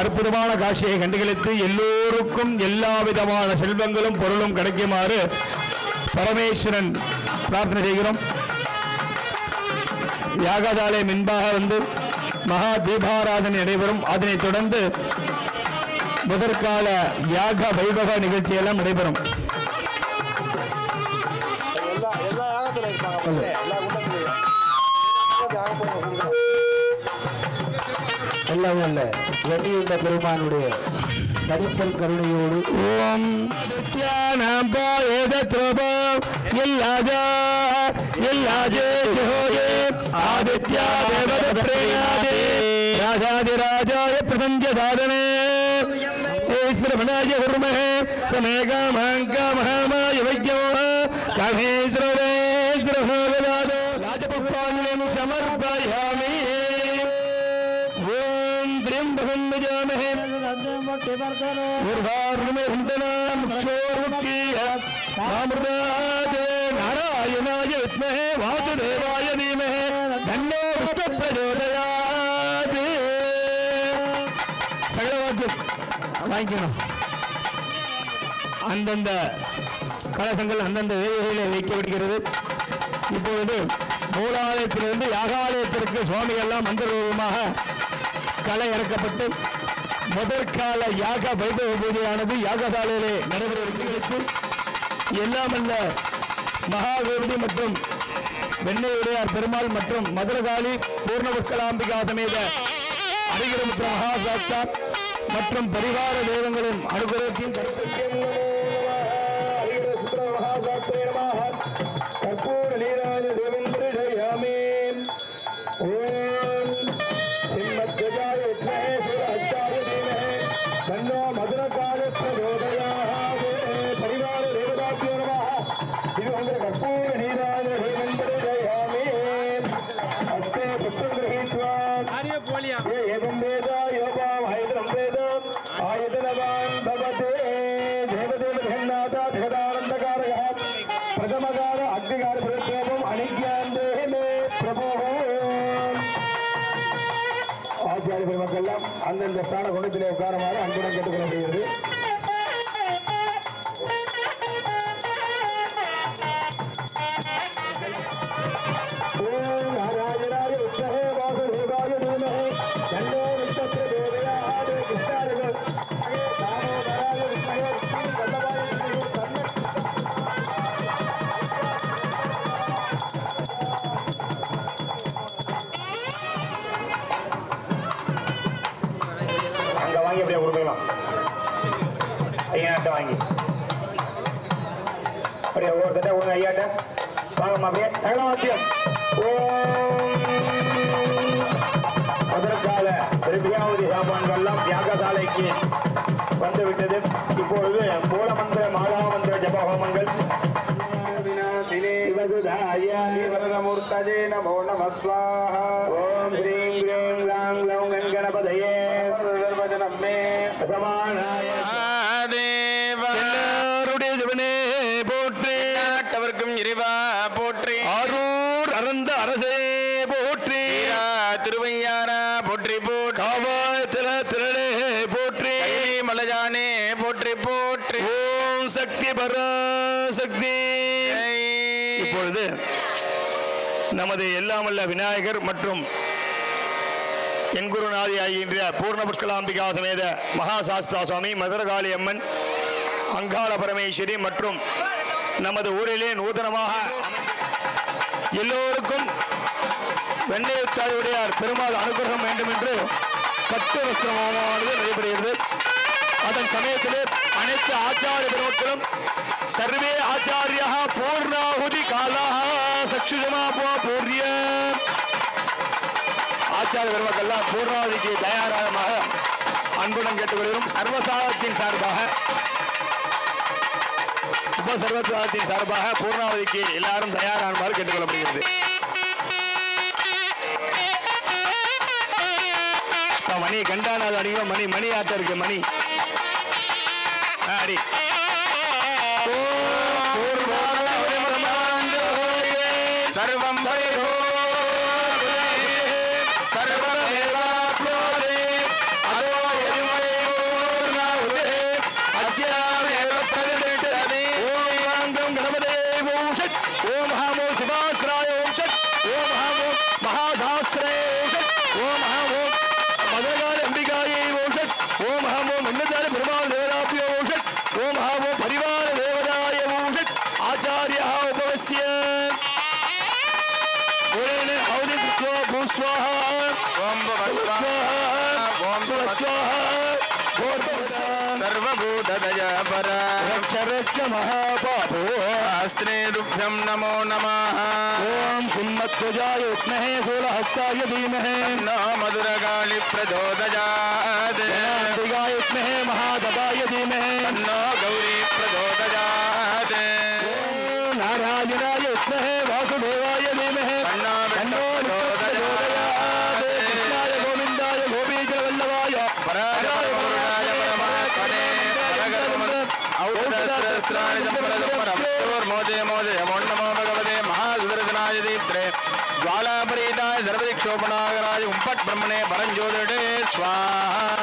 அற்புதமான காட்சியை கண்டுகளித்து எல்லோருக்கும் எல்லா விதமான செல்வங்களும் பொருளும் கிடைக்குமாறு பரமேஸ்வரன் பிரார்த்தனை செய்கிறோம். யாகதாலய முன்பாக வந்து மகா தீபாராதனை நடைபெறும். அதனைத் தொடர்ந்து முதற்கால யாக வைபவ நிகழ்ச்சியெல்லாம் நடைபெறும். எல்லா எல்லா இருப்பாங்க. எல்லா கூட்டத்திலையும் யாகம் போடுவாங்க எல்லாம் அல்ல. வெண்ணியுண்ட பெருமானுடைய தனிப்பெரும் கருணையோடு. ஓம் நித்யானாம் பாயேதத்ரோபோ எல்லாஜா எல்லாஜே ஜோயே. ஆதித்யா தேவத பிரேயாதே ராஜாதி ராஜாய பிரசஞ்ச சாதனே ஏ சிரவணாய சமேகா மாங்கா மகாமாய வைக்யோ காமேஸ்வரே நாராயணாய வித்மஹே வாசுதேவாய தீமஹே தன்னோ விஷ்ணு சகல சகலவாக்கியம் வாங்கிக்கணும். அந்தந்த கலசங்கள் அந்தந்த வேலைகளில் வைக்கப்படுகிறது இப்பொழுது மூலாலயத்திலிருந்து யாகாலயத்திற்கு சுவாமிகள்லாம் மந்திரபூர்வமாக களை இறக்கப்பட்டு முதற்கால யாக வைபவ பூஜையானது யாகசாலையிலே நடைபெறுகிறது எல்லாம் அல்ல மகாகோவிதி மற்றும் வெண்ணையுடையார் பெருமாள் மற்றும் மதுரகாளி பூர்ணபுஷ்கலாம்பிகா சமேத அரிகரமுத்திர மகா சாஸ்தார் மற்றும் பரிவார தெய்வங்களின் அனுகிரகத்தையும் பிரமகார அக்னிகார பிரத்யேகம் அணிக்யாந்தேகமே பிரபோகோ ஆச்சாரிய பெருமக்கள் எல்லாம் அந்தந்த ஸ்தான குணத்திலே உட்காரமாக ஒன்று ஐயாட்ட வாங்கம்மா அப்படியே சகலவாத்தியம் அதற்கால திருப்பியாவதி சாப்பான்கள்லாம் தியாகசாலைக்கு வந்து விட்டது இப்பொழுது மூலமந்திர மாலாமந்திர ஜபஹோமங்கள் வரதமூர்த்தஜே நமோ நம இறைவா போற்றி. ஆரூர் அறந்த அரசே போற்றி. வீரா திருவையாரா போற்றி போற்றி. காவாயத்தில திரளே போற்றி. மலஜானே போற்றி போற்றி. ஓம் சக்தி பராசக்தி. இப்பொழுது நமது எல்லாமல்ல விநாயகர் மற்றும் என் குருநாதி ஆகின்ற பூர்ண புஷ்கலாம்பிகா சமேத மகா சாஸ்தா சுவாமி மதுரகாளி அம்மன் அங்காள பரமேஸ்வரி மற்றும் நமது ஊரிலே நூதனமாக எல்லோருக்கும் வெண்ணையுத்தாயுடையார் பெருமாள் அனுகிரகம் வேண்டும் என்று பட்டு வஸ்திரமானது நடைபெறுகிறது. அதன் சமயத்திலே அனைத்து ஆச்சாரிய பெருமக்களும் சர்வே ஆச்சாரியா பூர்ணாகுதி காலா சக்ஷுஜமா பூர்ய ஆச்சாரிய பெருமக்கள்லாம் பூர்ணாவதிக்கு தயாராகமாக அன்புடன் கேட்டுக்கொள்கிறோம். சர்வசாதத்தின் சார்பாக உப சர்வசாதத்தின் சார்பாக பூர்ணாவதிக்கு எல்லாரும் தயாராகுமாறு கேட்டுக்கொள்ளப்படுகிறது மணி கண்டானாது அடிக்கும் மணி மணி ஆத்த இருக்கு மணி. அடி சர்வம் சர்வம் அதோ महाभ्यम नमो नम। ओं सिंहध्वजाय सोलहस्ताय धीमहे। न मधुरगालि प्रचोदयात् दिगाय महादाय धीमहे। न गौरी प्रचोदयात् नारायणा विद्महे वासुदेव सम्परदम्परमोदे मोदे नमो नमो भगवते महासुदर्शनाय दीप्त्रे ज्वालापरीताय सर्वदिक्षोपणागराय उम्पट् ब्रह्मणे परञ्ज्योतिषे स्वाहा